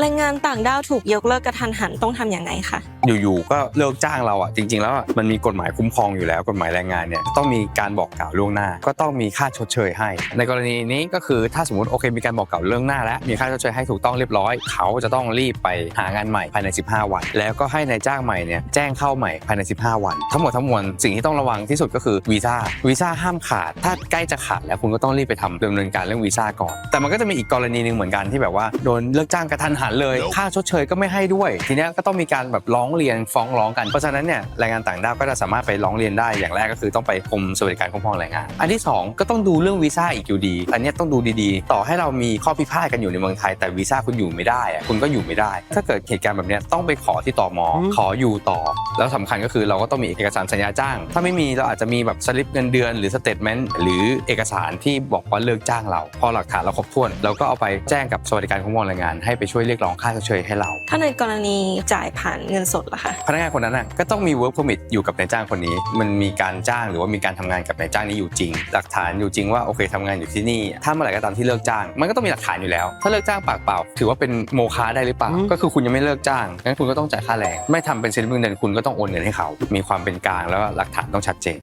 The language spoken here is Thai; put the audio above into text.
แรงงานต่างด้าวถูกยกเลิกกระทันหันต้องทำอย่างไงคะ อยู่ๆก็เลิกจ้างเราอะจริง ๆ แล้วอะมันมีกฎหมายคุ้มครองอยู่แล้วกฎหมายแรงงานเนี่ยต้องมีการบอกกล่าวล่วงหน้า ก็ต้องมีค่าชดเชยให้ ในกรณีนี้ก็คือถ้าสมมติโอเคมีการบอกกล่าวล่วงหน้า แล้วมีค่าชดเชยให้ถูกต้องเรียบร้อย เขาจะต้องรีบไปหางานใหม่ภายใน 15 วัน แล้วก็ให้นายจ้างใหม่เนี่ยแจ้งเข้าใหม่ภายใน 15 วัน ทั้งหมดทั้งมวลสิ่งที่ต้องระวังที่สุดก็คือวีซ่าวีซ่าห้ามขาด ถ้าใกล้จะขาดแล้วคุณก็ต้องรีบไปทำดำเนินการเรื่องวีซ่าก่อน แต่มันก็จะมีอีกกรณีหนึ่งเหมือนกันที่แบบว่าโดนเลิกจ้างกระทันหันเลย ค่าชดเชยก็ไม่ให้ด้วย ทีเนี้ยก็ต้องมีการแบบร้องเรียนฟ้องร้องกัน เพราะฉะนั้นเนี่ยแรงงานต่างด้าวก็จะสามารถไปร้องเรียนได้อย่างแรกก็คือต้องไปกรมสวัสดิการคุ้มครองแรงงาน อันที่สองก็ต้องดูเรื่องวีซ่าอีกอยู่ดี อันเนี้ยต้องดูดีๆ ต่อให้เรามีข้อพิพาทกันอยู่ในเมืองไทย แต่วีซ่าคุณอยู่ไม่ได้อะคุณก็อยู่ไม่ได้ ถ้าเกิดเหตุการณ์แบบเนี้ยต้องไปขอที่ตมขออยู่ต่อ แล้วสำคัญก็คือเราก็ต้องมีเอกสารสัญญาจ้าง ถ้าไม่มีเราอาจจะมีแบบสลิปเงินเดือนหรือสเตทเมนต์หรือเอกสารที่บอกว่าเลิกจ้างเรา พอหลักฐานเราครบถ้วนเราก็เอาไปแจ้งกับสวัสดิการคุ้มครองแรงงาน ให้ไปช่วยเรียกร้องค่าชดเชยให้เรา ถ้าในกรณีจ่ายผ่านเงินสดล่ะคะพนักงานคนนั้นน่ะก็ต้องมี work permit อยู่กับนายจ้างคนนี้ มันมีการจ้างหรือว่ามีการทำงานกับนายจ้างนี้อยู่จริง หลักฐานอยู่จริงว่าโอเคทำงานอยู่ที่นี่ถ้าเมื่อไหร่ก็ตามที่เลิกจ้าง มันก็ต้องมีหลักฐานอยู่แล้ว ถ้าเลิกจ้างปากเปล่า ถือว่าเป็นโมฆะได้หรือเปล่า ก็คือคุณยังไม่เลิกจ้างงั้นคุณก็ต้องจ่ายค่าแรงไม่ทำเป็นเซ็นเงินเดือนคุณก็ต้องโอนเงินให้เขา มีความเป็นกลางแล้วก็หลักฐานต้องชัดเจน